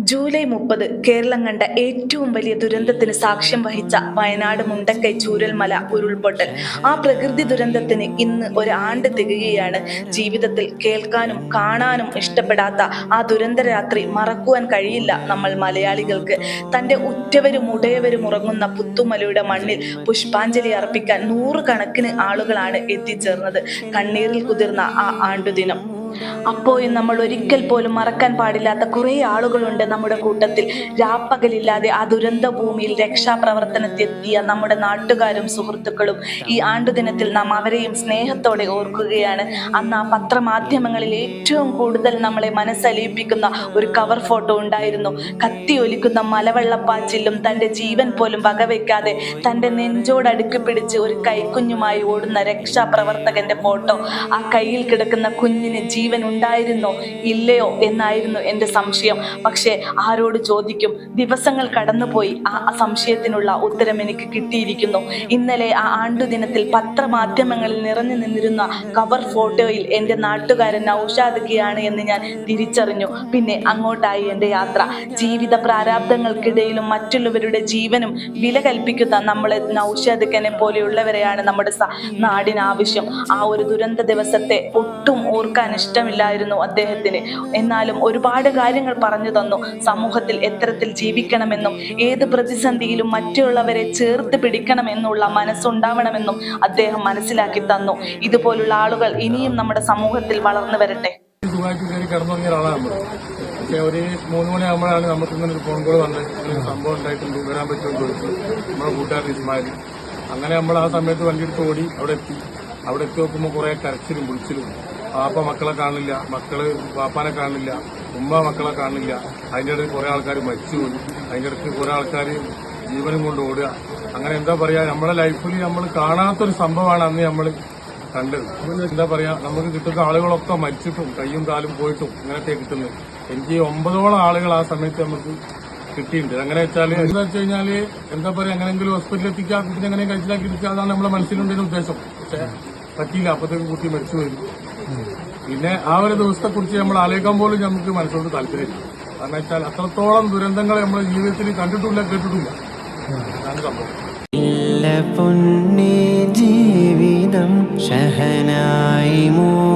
July മുപ്പത് കേരളം കണ്ട ഏറ്റവും വലിയ ദുരന്തത്തിന് സാക്ഷ്യം വഹിച്ച വയനാട് മുണ്ടക്കൈ ചൂരൽമല ഉരുൾപൊട്ടൽ. ആ പ്രകൃതി ദുരന്തത്തിന് ഇന്ന് ഒരു ആണ്ട് തികയുകയാണ്. ജീവിതത്തിൽ കേൾക്കാനും കാണാനും ഇഷ്ടപ്പെടാത്ത ആ ദുരന്ത രാത്രി മറക്കുവാൻ കഴിയില്ല നമ്മൾ മലയാളികൾക്ക്. തന്റെ ഉറ്റവരും ഉടയവരും ഉറങ്ങുന്ന പുത്തുമലയുടെ മണ്ണിൽ പുഷ്പാഞ്ജലി അർപ്പിക്കാൻ നൂറുകണക്കിന് ആളുകളാണ് എത്തിച്ചേർന്നത്. കണ്ണീരിൽ കുതിർന്ന ആ ആണ്ടുദിനം. അപ്പോഴും നമ്മൾ ഒരിക്കൽ പോലും മറക്കാൻ പാടില്ലാത്ത കുറേ ആളുകളുണ്ട് നമ്മുടെ കൂട്ടത്തിൽ. രാപ്പകലില്ലാതെ ആ ദുരന്ത ഭൂമിയിൽ രക്ഷാപ്രവർത്തനത്തിലെത്തിയ നമ്മുടെ നാട്ടുകാരും സുഹൃത്തുക്കളും ഈ ആണ്ടുദിനത്തിൽ നാം അവരെയും സ്നേഹത്തോടെ ഓർക്കുകയാണ്. അന്ന് ആ പത്രമാധ്യമങ്ങളിൽ ഏറ്റവും കൂടുതൽ നമ്മളെ മനസ്സലിയിപ്പിക്കുന്ന ഒരു കവർ ഫോട്ടോ ഉണ്ടായിരുന്നു. കത്തി ഒലിക്കുന്ന മലവെള്ളപ്പാച്ചിലും തന്റെ ജീവൻ പോലും വകവെക്കാതെ തന്റെ നെഞ്ചോടടുക്കി പിടിച്ച് ഒരു കൈക്കുഞ്ഞുമായി ഓടുന്ന രക്ഷാപ്രവർത്തകന്റെ ഫോട്ടോ ആ കയ്യിൽ കിടക്കുന്ന കുഞ്ഞിന് ജീവൻ ഉണ്ടായിരുന്നോ? ഇല്ലയോ എന്നായിരുന്നു എന്റെ സംശയം. പക്ഷേ ആരോട് ചോദിക്കും? ദിവസങ്ങൾ കടന്നുപോയി. ആ സംശയത്തിനുള്ള ഉത്തരം എനിക്ക് കിട്ടിയിരിക്കുന്നു. ഇന്നലെ ആ ആണ്ടുദിനത്തിൽ പത്രമാധ്യമങ്ങളിൽ നിറഞ്ഞു നിന്നിരുന്ന കവർ ഫോട്ടോയിൽ എന്റെ നാട്ടുകാരൻ നൗഷാദൊക്കെയാണ് എന്ന് ഞാൻ തിരിച്ചറിഞ്ഞു. പിന്നെ അങ്ങോട്ടായി എന്റെ യാത്ര. ജീവിത പ്രാരാബ്ദങ്ങൾക്കിടയിലും മറ്റുള്ളവരുടെ ജീവനും വില കൽപ്പിക്കുന്ന നമ്മളെ നൗഷാദക്കനെ പോലെയുള്ളവരെയാണ് നമ്മുടെ സ- നാടിന് ആവശ്യം ആ ഒരു ദുരന്ത ദിവസത്തെ ഒട്ടും ഓർക്കാൻ ഇഷ്ടമില്ലായിരുന്നു അദ്ദേഹത്തിന്. എന്നാലും ഒരുപാട് കാര്യങ്ങൾ പറഞ്ഞു തന്നു. സമൂഹത്തിൽ എത്തരത്തിൽ ജീവിക്കണമെന്നും ഏത് പ്രതിസന്ധിയിലും മറ്റുള്ളവരെ ചേർത്ത് പിടിക്കണമെന്നുള്ള മനസ്സുണ്ടാവണമെന്നും അദ്ദേഹം മനസ്സിലാക്കി തന്നു. ഇതുപോലുള്ള ആളുകൾ ഇനിയും നമ്മുടെ സമൂഹത്തിൽ വളർന്നു വരട്ടെ. ഒരു മൂന്ന് മണിയാകുമ്പോഴാണ് നമുക്ക് ഇങ്ങനെ ഒരു ഫോൺ കോൾ വന്നത്. ഒരു സംഭവം ഉണ്ടായിട്ടുണ്ട്. വരാൻ പറ്റുമെന്ന് ചോദിച്ചു. നമ്മുടെ കൂട്ടുകാരൻ ഇസ്മായിൽ. അങ്ങനെ നമ്മൾ ആ സമയത്ത് വണ്ടിയെടുത്ത് ഓടി അവിടെ എത്തി. അവിടെ എത്തി നോക്കുമ്പോൾ കുറെ കരച്ചിലും വിളിച്ചിലും പാപ്പ മക്കളെ കാണില്ല മക്കൾ പാപ്പാനെ കാണില്ല ഉമ്മ മക്കളെ കാണില്ല. അതിന്റെ ഇടയിൽ കുറെ ആൾക്കാർ മരിച്ചുപോയി. അതിന്റെ ഇടയ്ക്ക് കുറെ ആൾക്കാർ ജീവനും കൊണ്ട് ഓടുക. അങ്ങനെ എന്താ പറയാ നമ്മുടെ ലൈഫിൽ നമ്മൾ കാണാത്തൊരു സംഭവമാണ് അന്ന് നമ്മൾ കണ്ടത്. എന്താ പറയാ നമുക്ക് കിട്ടുന്ന ആളുകളൊക്കെ മരിച്ചിട്ടും കയ്യും കാലും പോയിട്ടും അങ്ങനത്തെ കിട്ടുന്നത്. എനിക്ക് ഒമ്പതോളം ആളുകൾ ആ സമയത്ത് നമുക്ക് കിട്ടിയിട്ടുണ്ട്. അങ്ങനെ വെച്ചാൽ എന്താ വെച്ച് കഴിഞ്ഞാൽ എന്താ പറയാ എങ്ങനെങ്കിലും ഹോസ്പിറ്റലിൽ എത്തിക്കുക കുട്ടിനെ എങ്ങനെ കഴിച്ചിലാക്കി ഇരിക്കുക അതാണ് നമ്മുടെ മനസ്സിലുണ്ടെന്ന് ഉദ്ദേശം. പക്ഷേ പറ്റിയില്ല. അപ്പത്തേക്ക് കുട്ടി മരിച്ചു പോയി പിന്നെ ആ ഒരു ദിവസത്തെ കുറിച്ച് നമ്മൾ ആലോചിക്കാൻ പോലും നമുക്ക് മനസ്സോട് താല്പര്യമില്ല. കാരണം വെച്ചാൽ അത്രത്തോളം ദുരന്തങ്ങൾ നമ്മൾ ജീവിതത്തിൽ കണ്ടിട്ടില്ല കേട്ടിട്ടില്ല. അതാണ് സംഭവം. ജീവിതം നൊമ്പരം